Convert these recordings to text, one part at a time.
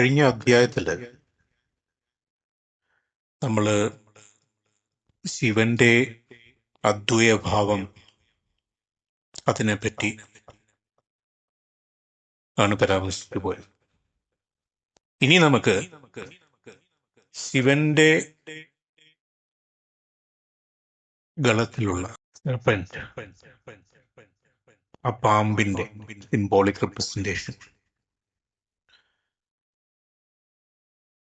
കഴിഞ്ഞ അധ്യായത്തിൽ നമ്മൾ ശിവന്റെ അദ്വൈഭാവം അതിനെപ്പറ്റി ആണ് പരാമർശിച്ചു പോയത്. ഇനി നമുക്ക് ശിവന്റെ ഗളത്തിലുള്ള ആ പാമ്പിന്റെ സിംബോളിക് റെപ്രസെന്റേഷൻ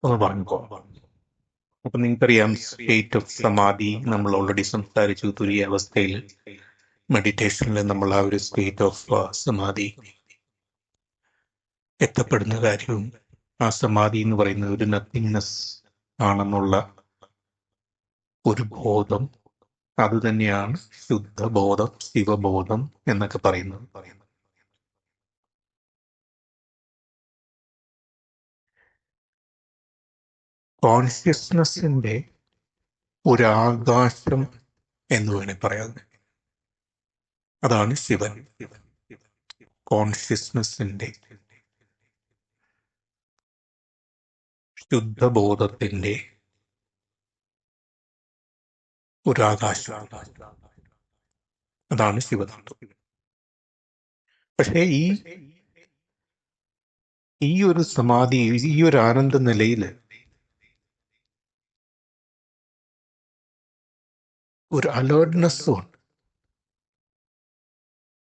ഒന്ന് പറഞ്ഞോ അപ്പൊ നിങ്ങൾക്കറിയാം സ്റ്റേറ്റ് ഓഫ് സമാധി നമ്മൾ ഓൾറെഡി സംസാരിച്ചു. തുരിയ അവസ്ഥയിൽ മെഡിറ്റേഷനിൽ നമ്മൾ ആ ഒരു സ്റ്റേറ്റ് ഓഫ് സമാധി എത്തപ്പെടുന്ന കാര്യവും ആ സമാധി എന്ന് പറയുന്നത് ഒരു നത്തിങ്നെസ് ആണെന്നുള്ള ഒരു ബോധം അത് തന്നെയാണ് ശുദ്ധബോധം ശിവബോധം എന്നൊക്കെ പറയുന്നത് പറയുന്നത്. കോൺഷ്യസ്നെസ്സിന്റെ ഒരു ആകാശം എന്ന് വേണേൽ പറയാം. അതാണ് ശിവൻ. കോൺഷ്യസ്നെസ്സിന്റെ ശുദ്ധബോധത്തിന്റെ ഒരു ആകാശം അതാണ് ശിവതത്വം പക്ഷേ ഈ ഈ ഒരു സമാധി ഈ ഒരു ആനന്ദ നിലയിൽ ഒരു അലേർട്ട്നെസ്സും ഉണ്ട്.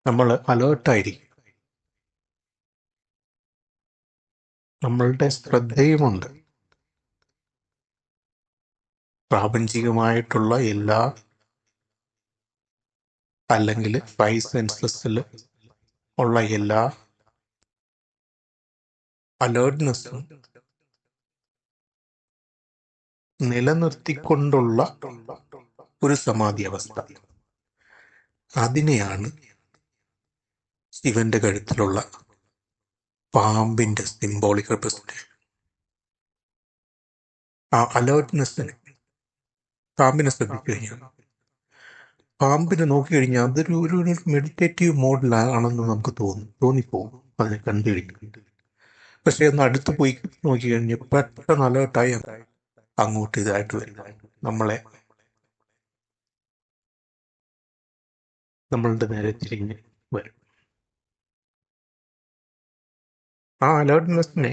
നമ്മൾ അലേർട്ടായിരിക്കും നമ്മളുടെ ശ്രദ്ധയുമുണ്ട് പ്രാപഞ്ചികമായിട്ടുള്ള എല്ലാ അല്ലെങ്കിൽ ഫൈവ് സെൻസസിൽ ഉള്ള എല്ലാ അലേർട്ട്നെസ്സും നിലനിർത്തിക്കൊണ്ടുള്ള ഒരു സമാധി അവസ്ഥ അതിനെയാണ് ശിവന്റെ കഴുത്തിലുള്ള പാമ്പിന്റെ സിംബോളിക് റെപ്രസെന്റേഷൻ ആ അലേർട്ട്നെസ്സിന് പാമ്പിനെ ശ്രദ്ധിച്ചു കഴിഞ്ഞാൽ പാമ്പിനെ നോക്കിക്കഴിഞ്ഞാൽ അതൊരു ഒരു മെഡിറ്റേറ്റീവ് മോഡിലാണെന്ന് നമുക്ക് തോന്നും തോന്നിപ്പോകും. അതിനെ കണ്ടു കഴിഞ്ഞു പക്ഷെ ഒന്ന് അടുത്ത് പോയി നോക്കി കഴിഞ്ഞാൽ പെട്ടെന്ന് അലേർട്ടായി അങ്ങോട്ട് ഇതായിട്ട് വരും. നമ്മളെ നമ്മളുടെ നേരെ തിരിഞ്ഞ് വരും. ആ അലേർട്ട്നെസ്സിനെ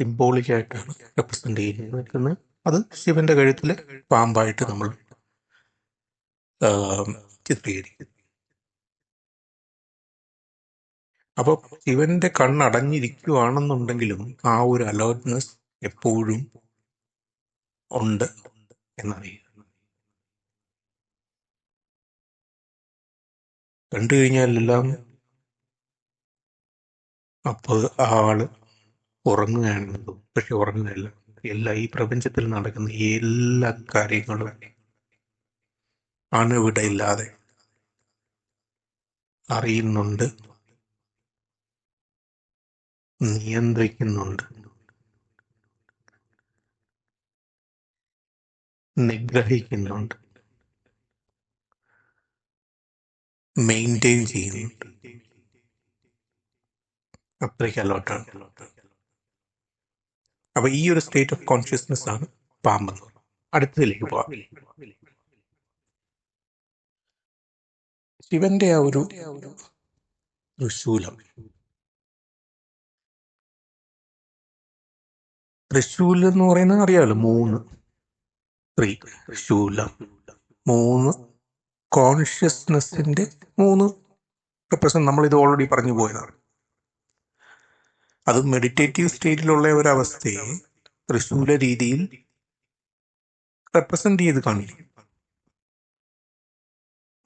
സിംബോളിക്കായിട്ടാണ് റെപ്രസെന്റ് ചെയ്യുന്നത്. അത് ശിവന്റെ കഴുത്തിലെ പാമ്പായിട്ട് നമ്മൾ ചിത്രീകരിക്കും അപ്പൊ ശിവന്റെ കണ്ണടഞ്ഞിരിക്കുകയാണെന്നുണ്ടെങ്കിലും ആ ഒരു അലേർട്ട്നെസ് എപ്പോഴും ഉണ്ട് എന്നറിയുക കണ്ടു കഴിഞ്ഞാൽ എല്ലാം അപ്പൊ ആ ആൾ ഉറങ്ങുകയാണെന്ന് തോന്നും പക്ഷെ ഉറങ്ങുകയല്ല. എല്ലാ ഈ പ്രപഞ്ചത്തിൽ നടക്കുന്ന എല്ലാ കാര്യങ്ങളും അണുവിടയില്ലാതെ അറിയുന്നുണ്ട് നിയന്ത്രിക്കുന്നുണ്ട്. നിഗ്രഹിക്കുന്നുണ്ട്. മെയിന്റെയിൻ ചെയ്യുന്നുണ്ട്. അത്രയ്ക്ക് അലോട്ടാണ് അപ്പൊ ഈ ഒരു സ്റ്റേറ്റ് ഓഫ് കോൺഷ്യസ്നെസ് ആണ് പറയുന്നത്. അടുത്തതിലേക്ക് പോവാം ശിവന്റെ ആ ഒരു തൃശൂലം. തൃശൂലം എന്ന് പറയുന്നത് അറിയാമല്ലോ മൂന്ന്. ത്രീ. ശൂലം മൂന്ന്. കോൺഷ്യസ്നെസ്സിന്റെ മൂന്ന് റെപ്രസെന്റ് നമ്മൾ ഇത് ഓൾറെഡി പറഞ്ഞു പോയതാണ്. അത് മെഡിറ്റേറ്റീവ് സ്റ്റേറ്റിലുള്ള ഒരവസ്ഥയെ തൃശൂല രീതിയിൽ റെപ്രസെന്റ് ചെയ്ത് കാണിക്കും.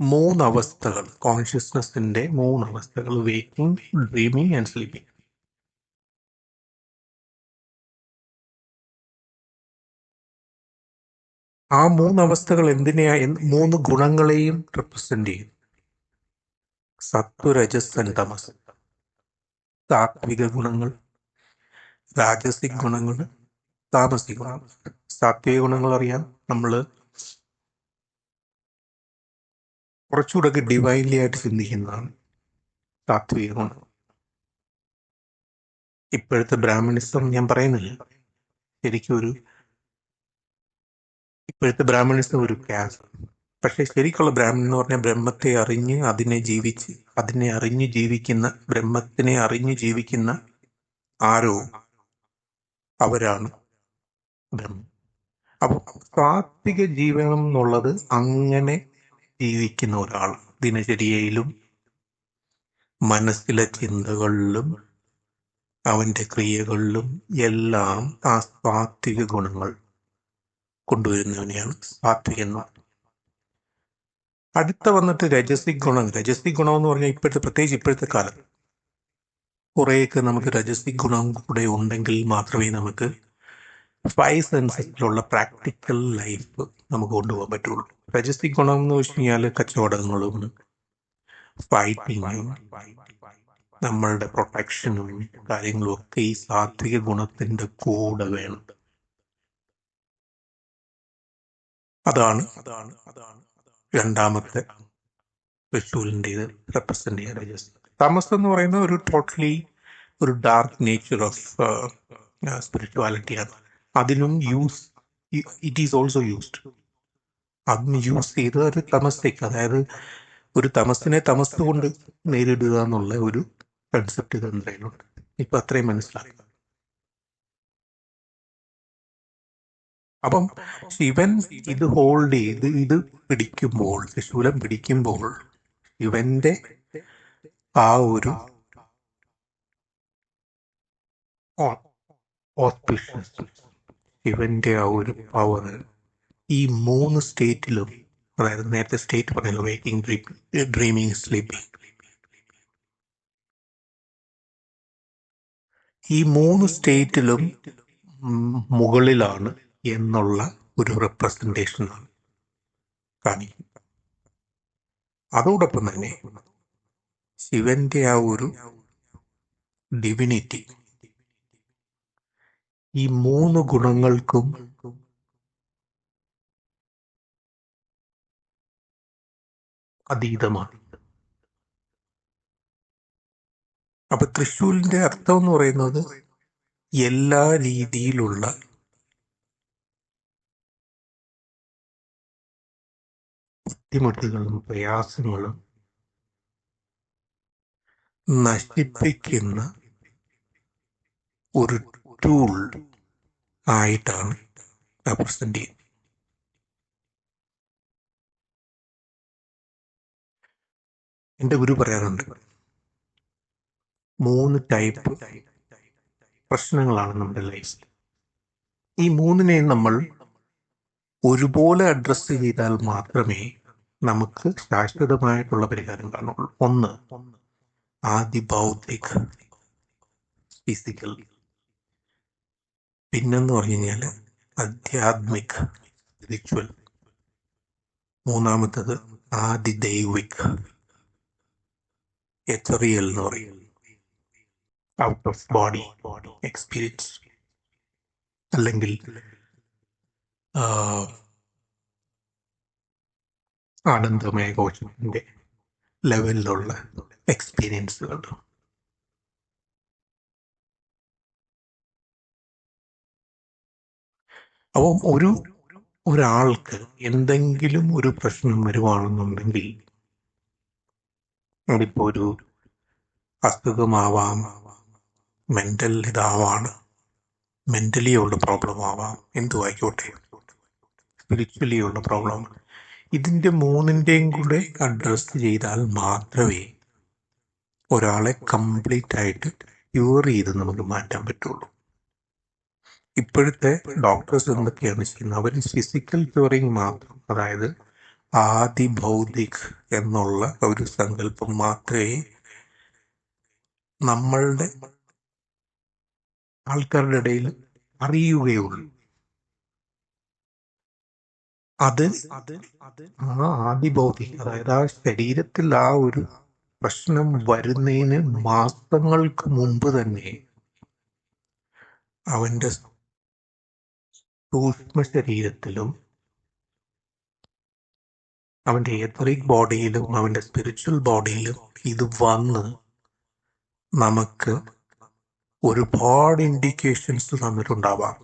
മൂന്ന് അവസ്ഥകൾ കോൺഷ്യസ്നെസ്സിന്റെ മൂന്ന് വേക്കിംഗ് ഡ്രീമിങ് ആൻഡ് സ്ലീപ്പിംഗ് ആ മൂന്നവസ്ഥകൾ എന്തിനെയാ മൂന്ന് ഗുണങ്ങളെയും റെപ്രസെന്റ് ചെയ്യും സത്വരജസ്തമസ് സാത്വിക ഗുണങ്ങൾ രാജസിക് ഗുണങ്ങൾ താമസിക ഗുണങ്ങൾ. സാത്വിക ഗുണങ്ങൾ അറിയാം നമ്മൾ കുറച്ചുകൂടെ ഡിവൈൻലി ആയിട്ട് ചിന്തിക്കുന്നതാണ് സാത്വിക ഗുണങ്ങൾ. ഇപ്പോഴത്തെ ബ്രാഹ്മണിസം ഞാൻ പറയുന്നില്ല. ശരിക്കും ഒരു ഇപ്പോഴത്തെ ബ്രാഹ്മണിസം ഒരു ക്യാൻസർ പക്ഷെ ശരിക്കുള്ള ബ്രാഹ്മണൻ എന്ന് പറഞ്ഞാൽ ബ്രഹ്മത്തെ അറിഞ്ഞ് അതിനെ ജീവിച്ച് അതിനെ അറിഞ്ഞ് ജീവിക്കുന്ന ബ്രഹ്മത്തിനെ അറിഞ്ഞ് ജീവിക്കുന്ന ആരോ അവരാണ് ബ്രഹ്മം. അപ്പൊ സാത്വിക ജീവനം എന്നുള്ളത് അങ്ങനെ ജീവിക്കുന്ന ഒരാൾ ദിനചര്യയിലും മനസ്സിലെ ചിന്തകളിലും അവന്റെ ക്രിയകളിലും എല്ലാം ആ സാത്വിക ഗുണങ്ങൾ കൊണ്ടുവരുന്നവനെയാണ് സാത്വികൻ എന്ന്. അടുത്ത വന്നിട്ട് രജസിക് ഗുണം. രജസിക് ഗുണം എന്ന് പറഞ്ഞാൽ ഇപ്പോഴത്തെ പ്രത്യേകിച്ച് ഇപ്പോഴത്തെ കാലത്ത് കുറേയൊക്കെ നമുക്ക് രജസിക് ഗുണം കൂടെ ഉണ്ടെങ്കിൽ മാത്രമേ നമുക്ക് ഫൈവ് സെൻസസിലുള്ള പ്രാക്ടിക്കൽ ലൈഫ് നമുക്ക് കൊണ്ടുപോകാൻ പറ്റുള്ളൂ. രജസിക് ഗുണം എന്ന് വെച്ച് കഴിഞ്ഞാൽ കച്ചവടങ്ങളും ഫൈറ്റിങ്ങും നമ്മളുടെ പ്രൊട്ടക്ഷനും കാര്യങ്ങളും ഒക്കെ ഈ സാത്വിക ഗുണത്തിന്റെ കൂടെ വേണം. അതാണ് അതാണ് അതാണ് രണ്ടാമത്തെ വിഷുവിന്റെ ഇത് റെപ്രസെന്റ് ചെയ്യാൻ തമസ് എന്ന് പറയുന്ന ഒരു ടോട്ടലി ഒരു ഡാർക്ക് നേച്ചർ ഓഫ് സ്പിരിച്വാലിറ്റിയാണ് അതിനും use it is also used അതിന് യൂസ് ചെയ്ത് ഒരു തമസ്തേക്ക് അതായത് ഒരു തമസ്സിനെ തമസ് കൊണ്ട് നേരിടുക എന്നുള്ള ഒരു കൺസെപ്റ്റ് എന്തായാലും ഇപ്പം അത്രയും മനസ്സിലായി അപ്പം ശിവൻ ഇത് ഹോൾഡ് ചെയ്ത് ഇത് പിടിക്കുമ്പോൾ ശൂലം പിടിക്കുമ്പോൾ ശിവന്റെ ആ ഒരു ഓസ്പിഷ്യസ് ശിവന്റെ ആ ഒരു പവർ ഈ മൂന്ന് സ്റ്റേറ്റിലും അതായത് നേരത്തെ സ്റ്റേറ്റ് പറഞ്ഞല്ലോ വേക്കിംഗ് ഡ്രീമിങ് സ്ലീപ്പിംഗ് ഈ മൂന്ന് സ്റ്റേറ്റിലും മുകളിലാണ് എന്നുള്ള ഒരു റെപ്രസെന്റേഷനാണ് കാണിക്കുന്നത്. അതോടൊപ്പം തന്നെ ശിവന്റെ ആ ഒരു ഡിവിനിറ്റി ഈ മൂന്ന് ഗുണങ്ങൾക്കും അതീതമാണ്. അപ്പൊ തൃശ്ശൂരിന്റെ അർത്ഥം എന്ന് പറയുന്നത് എല്ലാ രീതിയിലുള്ള ബുദ്ധിമുട്ടുകളും പ്രയാസങ്ങളും നശിപ്പിക്കുന്ന ഒരു ടൂൾ ആയിട്ടാണ് റെപ്രസെന്റ് ചെയ്യുന്നത്. എന്റെ ഗുരു പറയാറുണ്ട് മൂന്ന് ടൈപ്പ് പ്രശ്നങ്ങളാണ് നമ്മുടെ ലൈഫിൽ ഈ മൂന്നിനെയും നമ്മൾ ഒരുപോലെ അഡ്രസ്സ് ചെയ്താൽ മാത്രമേ നമുക്ക് ശാശ്വതമായിട്ടുള്ള പരിഹാരം കാണുള്ളൂ. ഒന്ന് ആദി ഭൗതിക ഫിസിക്കൽ പിന്നെന്ന് പറഞ്ഞു കഴിഞ്ഞാൽ അധ്യാത്മിക് സ്പിരിച്വൽ മൂന്നാമത്തത് ആദി ദൈവിക് എത്തറിയൽ എന്ന് പറയും. ഔട്ട് ഓഫ് ബോഡി എക്സ്പീരിയൻസ് അല്ലെങ്കിൽ ആനന്ദമയ കോശത്തിന്റെ ലെവലിലുള്ള എക്സ്പീരിയൻസുകൾ അപ്പം ഒരു ഒരാൾക്ക് എന്തെങ്കിലും ഒരു പ്രശ്നം വരുവാണെന്നുണ്ടെങ്കിൽ അതിപ്പോ ഒരു അസുഖമാവാം മെന്റൽ ഇതാവാണ് മെന്റലി ഉള്ള പ്രോബ്ലം ആവാം എന്തു ആയിക്കോട്ടെ സ്പിരിച്വലി ഉള്ള പ്രോബ്ലം ഇതിന്റെ മൂന്നിന്റെയും കൂടെ അഡ്രസ് ചെയ്താൽ മാത്രമേ ഒരാളെ കംപ്ലീറ്റ് ആയിട്ട് ക്യൂർ ചെയ്ത് നമുക്ക് മാറ്റാൻ പറ്റുള്ളൂ. ഇപ്പോഴത്തെ ഡോക്ടേഴ്സ് എന്തൊക്കെയാണ് ചെയ്യുന്നത്? അവർ ഫിസിക്കൽ ക്യൂറിങ് മാത്രം അതായത് ആദി ഭൗതിക് എന്നുള്ള ഒരു സങ്കല്പം മാത്രമേ നമ്മളുടെ ആൾക്കാരുടെ ഇടയിൽ അറിയുകയുള്ളൂ. അത് ആ ആദിഭൗതിക അതായത് ആ ശരീരത്തിൽ ആ ഒരു പ്രശ്നം വരുന്നതിന് മാസങ്ങൾക്ക് മുമ്പ് തന്നെ അവന്റെ സൂക്ഷ്മ ശരീരത്തിലും അവന്റെ എത്തറിക് ബോഡിയിലും അവന്റെ സ്പിരിച്വൽ ബോഡിയിലും ഇത് വന്ന് നമുക്ക് ഒരുപാട് ഇൻഡിക്കേഷൻസ് തന്നിട്ടുണ്ടാവാം.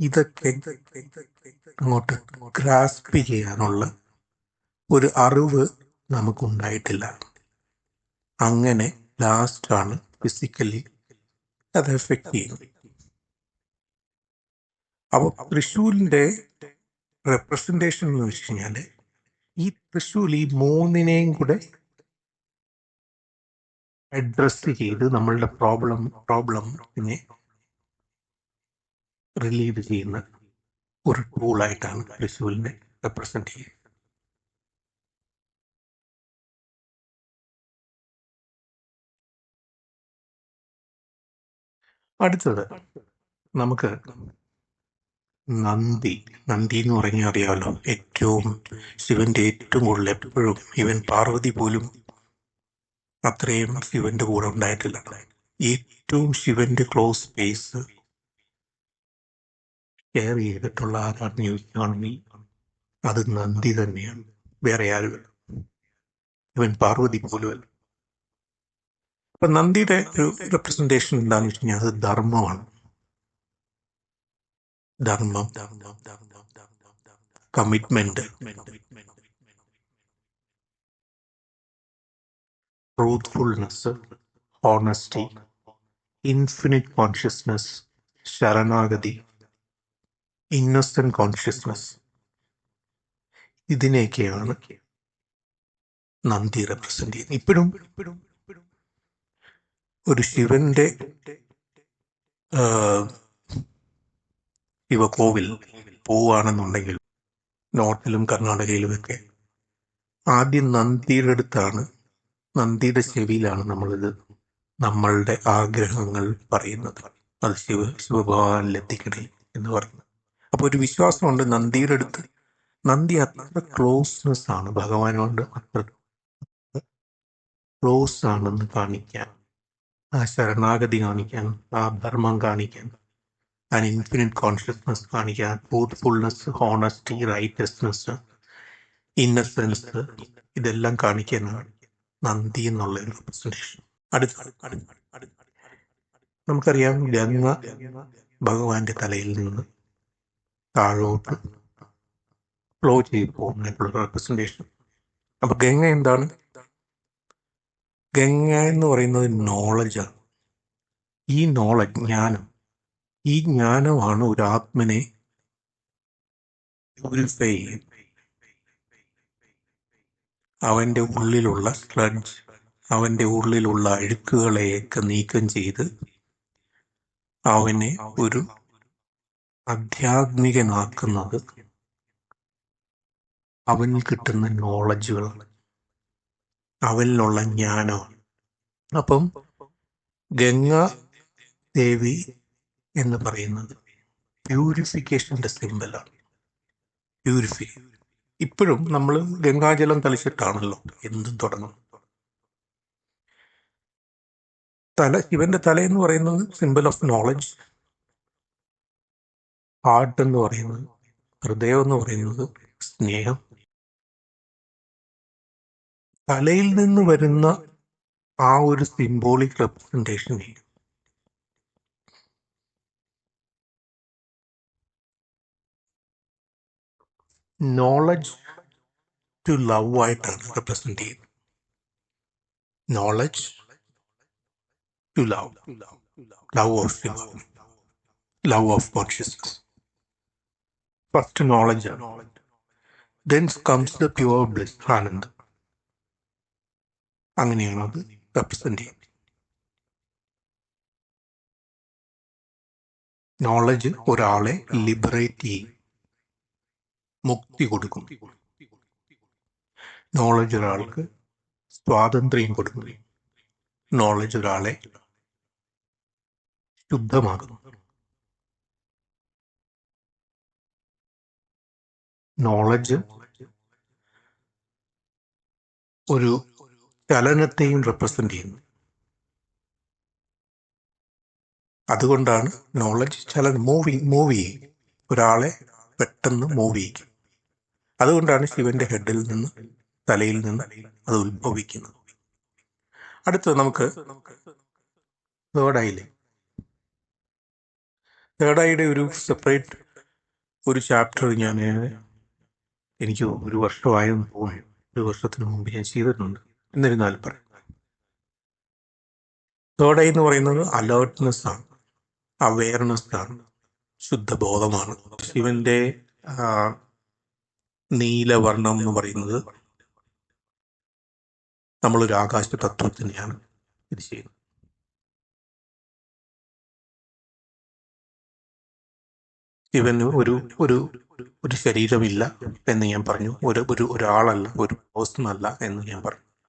ഇതൊക്കെ അങ്ങോട്ട് ഗ്രാസ്പ് ചെയ്യാനുള്ള ഒരു അറിവ് നമുക്കുണ്ടായിട്ടില്ല. അങ്ങനെ ലാസ്റ്റാണ് ഫിസിക്കലി അത് എഫക്റ്റ് ചെയ്യുന്നത്. അപ്പോൾ തൃശ്ശൂരിന്റെ റെപ്രസെന്റേഷൻ എന്ന് വെച്ച് കഴിഞ്ഞാൽ ഈ തൃശ്ശൂർ ഈ മൂന്നിനെയും കൂടെ അഡ്രസ് ചെയ്ത് നമ്മളുടെ പ്രോബ്ലം പ്രോബ്ലം റിലീവ് ചെയ്യുന്ന ഒരു ടൂളായിട്ടാണ് തൃശ്ശൂരിനെ റെപ്രസെന്റ് ചെയ്യുന്നത്. അടുത്തത് നമുക്ക് നന്ദി. നന്ദി എന്ന് പറഞ്ഞാൽ അറിയാമല്ലോ ഏറ്റവും ശിവന്റെ ഏറ്റവും കൂടുതൽ എപ്പോഴും ഇവൻ പാർവതി പോലും അത്രയും ശിവന്റെ കൂടെ ഉണ്ടായിട്ടില്ല. ഏറ്റവും ശിവന്റെ ക്ലോസ് സ്പേസ് ഷെയർ ചെയ്തിട്ടുള്ള ആരാണെന്ന് ചോദിക്കുകയാണെങ്കിൽ അത് നന്ദി തന്നെയാണ്. വേറെ ആരുമല്ല. ഇവൻ പാർവതി പോലുമല്ല. അപ്പൊ നന്ദിയുടെ ഒരു റെപ്രസെന്റേഷൻ എന്താണെന്ന് വെച്ച് കഴിഞ്ഞാൽ അത് ധർമ്മമാണ്. ധർമ്മം commitment truthfulness honesty infinite consciousness ശരണാഗതി innocent consciousness ഇതിനെയൊക്കെയാണ് നന്ദി റെപ്രസെന്റ് ചെയ്യുന്നത്. ഇപ്പോഴും ഒരു ശിവന്റെ ശിവകോവിൽ പോവുകയാണെന്നുണ്ടെങ്കിൽ നോർത്തിലും കർണാടകയിലുമൊക്കെ ആദ്യം നന്ദിയുടെ അടുത്താണ് നന്ദിയുടെ ചെവിയിലാണ് നമ്മളിത് നമ്മളുടെ ആഗ്രഹങ്ങൾ പറയുന്നത്. അത് ശിവ ശിവഭഗവാനിൽ എത്തിക്കണേ എന്ന് പറയുന്നത്. അപ്പൊ ഒരു വിശ്വാസമുണ്ട് നന്ദിയുടെ അടുത്ത്. നന്ദി അത്ര ക്ലോസ്നെസ് ആണ്. ഭഗവാനോട് അത്ര ക്ലോസ് ആണെന്ന് കാണിക്കാൻ ആ ശരണാഗതി കാണിക്കാൻ ആ ധർമ്മം കാണിക്കാൻ ആൻ ഇൻഫിനിറ്റ് കോൺഷ്യസ്നസ് കാണിക്കാൻ ട്രൂത്ത്ഫുൾനെസ് ഹോണസ്റ്റി റൈറ്റസ്നെസ് ഇന്നസെൻസ് ഇതെല്ലാം കാണിക്കാൻ നന്ദി എന്നുള്ള ഒരു റെപ്രസെന്റേഷൻ അടുത്ത. നമുക്കറിയാം ഗംഗ ഭഗവാന്റെ തലയിൽ നിന്ന് താഴോട്ട് ഫ്ലോ ചെയ്ത് പോകുന്നതിനുള്ള റെപ്രസെന്റേഷൻ അപ്പം ഗംഗ എന്താണ്? ഗംഗ എന്ന് പറയുന്നത് നോളജാണ് ഈ നോളജ് ജ്ഞാനം ഈ ജ്ഞാനമാണ് ഒരു ആത്മനെ അവന്റെ ഉള്ളിലുള്ള സ്ലഡ്ജ് അവന്റെ ഉള്ളിലുള്ള അഴുക്കുകളെയൊക്കെ നീക്കം ചെയ്ത് അവനെ ഒരു ആധ്യാത്മികനാക്കുന്നത് അവന് കിട്ടുന്ന നോളജുകളാണ് അവനിലുള്ള ജ്ഞാനമാണ് അപ്പം ഗംഗ ദേവി എന്ന് പറയുന്നത് പ്യൂരിഫിക്കേഷന്റെ സിമ്പലാണ് പ്യൂരിഫൈ ഇപ്പോഴും നമ്മൾ ഗംഗാജലം തളിച്ചിട്ടാണല്ലോ എന്തും തുടങ്ങും തല ശിവന്റെ തല എന്ന് പറയുന്നത് സിമ്പിൾ ഓഫ് നോളജ് ഹാർട്ട് എന്ന് പറയുന്നത് ഹൃദയം എന്ന് പറയുന്നത് സ്നേഹം. തലയിൽ നിന്ന് വരുന്ന ആ ഒരു symbolic representation knowledge to love ആയിട്ടാണ് റെപ്രസെന്റ് ചെയ്യുന്നത് knowledge to love love of love of consciousness first knowledge then's then comes the pure bliss Anand അങ്ങനെയാണ് അത് റെപ്രസെന്റ് ചെയ്യുന്നത്. നോളജ് ഒരാളെ ലിബറേറ്റ് ചെയ്യും. മുക്തി കൊടുക്കും. നോളജ് ഒരാൾക്ക് സ്വാതന്ത്ര്യം കൊടുക്കും. നോളജ് ഒരാളെ ശുദ്ധമാകുന്നു നോളജ് ഒരു ചലനത്തെയും റെപ്രസെന്റ് ചെയ്യുന്നു. അതുകൊണ്ടാണ് നോളജ് ചലനം മൂവി മൂവ് ചെയ്യും. ഒരാളെ പെട്ടെന്ന് മൂവ് ചെയ്യിക്കും. അതുകൊണ്ടാണ് ശിവന്റെ ഹെഡിൽ നിന്ന് തലയിൽ നിന്ന് അത് ഉത്ഭവിക്കുന്നത്. അടുത്തത് നമുക്ക് തേർഡായില്ലേ തേർഡ് ഐയുടെ ഒരു സെപ്പറേറ്റ് ഒരു ചാപ്റ്റർ ഞാൻ എനിക്ക് ഒരു വർഷമായെന്ന് തോന്നുന്നു. ഒരു വർഷത്തിന് മുമ്പ് ഞാൻ ചെയ്തിട്ടുണ്ട്. എന്നിരുന്നാലും പറയാം. തേർഡ് ഐ എന്ന് പറയുന്നത് അലേർട്ട്നെസ് ആണ്. അവയർനെസ് ആണ്. ശുദ്ധബോധമാണ്. ശിവന്റെ ആ, നീലവർണം എന്ന് പറയുന്നത് നമ്മളൊരു ആകാശ തത്വത്തിനെയാണ് ഇത് ചെയ്യുന്നത്. ശിവന് ഒരു ഒരു ഒരു ശരീരമില്ല എന്ന് ഞാൻ പറഞ്ഞു. ഒരു ഒരു ഒരാളല്ല ഒരു പേഴ്സൺ അല്ല എന്ന് ഞാൻ പറഞ്ഞു.